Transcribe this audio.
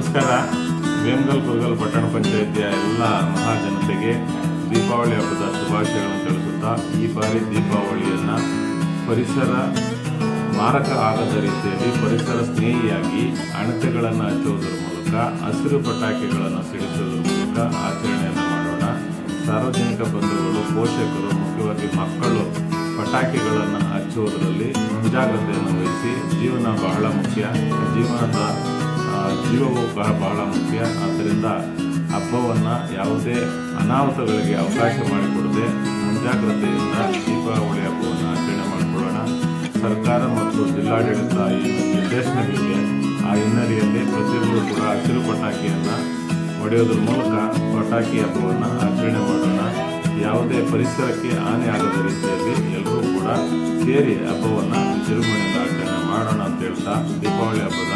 ನಮಸ್ಕಾರ. ವೇಮಗಲ್ ಕುರುಗಲ್ ಪಟ್ಟಣ ಪಂಚಾಯಿತಿಯ ಎಲ್ಲ ಮಹಾಜನತೆಗೆ ದೀಪಾವಳಿ ಹಬ್ಬದ ಶುಭಾಶಯಗಳನ್ನು ತಿಳಿಸುತ್ತಾ ಈ ಬಾರಿ ದೀಪಾವಳಿಯನ್ನು ಪರಿಸರ ಮಾರಕ ಆಗದ ರೀತಿಯಲ್ಲಿ ಪರಿಸರ ಸ್ನೇಹಿಯಾಗಿ ಅಣತೆಗಳನ್ನು ಹಚ್ಚುವುದರ ಮೂಲಕ, ಹಸಿರು ಪಟಾಕಿಗಳನ್ನು ಸಿಡಿಸುವುದರ ಮೂಲಕ ಆಚರಣೆಯನ್ನು ಮಾಡೋಣ. ಸಾರ್ವಜನಿಕ ಬಂಧುಗಳು, ಪೋಷಕರು, ಮುಖ್ಯವಾಗಿ ಮಕ್ಕಳು ಪಟಾಕಿಗಳನ್ನು ಹಚ್ಚುವುದರಲ್ಲಿ ಮುಂಜಾಗ್ರತೆಯನ್ನು ವಹಿಸಿ, ಜೀವನ ಬಹಳ ಮುಖ್ಯ. ಜೀವನದ ಜೀವವು ಬಹಳ ಮುಖ್ಯ. ಆದ್ದರಿಂದ ಹಬ್ಬವನ್ನು ಯಾವುದೇ ಅನಾಹುತಗಳಿಗೆ ಅವಕಾಶ ಮಾಡಿಕೊಡದೆ ಮುಂಜಾಗ್ರತೆಯಿಂದ ದೀಪಾವಳಿ ಹಬ್ಬವನ್ನು ಆಚರಣೆ ಮಾಡಿಕೊಳ್ಳೋಣ. ಸರ್ಕಾರ ಮತ್ತು ಜಿಲ್ಲಾಡಳಿತ ಈ ನಿರ್ದೇಶನಗಳಿಗೆ ಆ ಹಿನ್ನೆಲೆಯಲ್ಲಿ ಪ್ರತಿಯೊಬ್ಬರು ಕೂಡ ಹಸಿರು ಪಟಾಕಿಯನ್ನು ಹೊಡೆಯೋದ್ರ ಮೂಲಕ ಪಟಾಕಿ ಹಬ್ಬವನ್ನು ಆಚರಣೆ ಮಾಡೋಣ. ಯಾವುದೇ ಪರಿಸರಕ್ಕೆ ಹಾನಿ ಆಗದ ರೀತಿಯಲ್ಲಿ ಎಲ್ಲರೂ ಕೂಡ ಸೇರಿ ಹಬ್ಬವನ್ನು ವಿಜೃಂಭಣೆಯಿಂದ ಆಚರಣೆ ಮಾಡೋಣ ಅಂತ ಹೇಳ್ತಾ ದೀಪಾವಳಿ ಹಬ್ಬದ